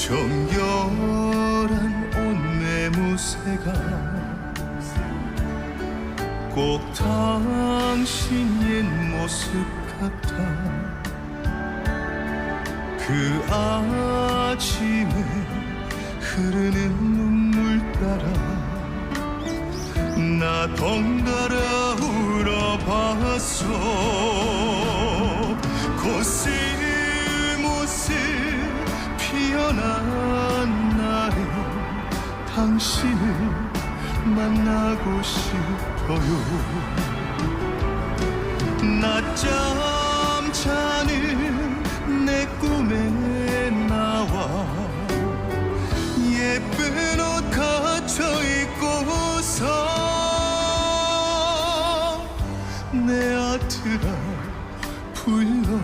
정결한 온내 무새가 꼭 당신 옛 모습 같아 그 아침에 흐르는 눈물 따라 나 덩달아 울어봤어. 코스 날에 당신을 만나고 싶어요. 낮잠 자는 내 꿈에 나와 예쁜 옷 갖춰 입고서 내 아트라 불러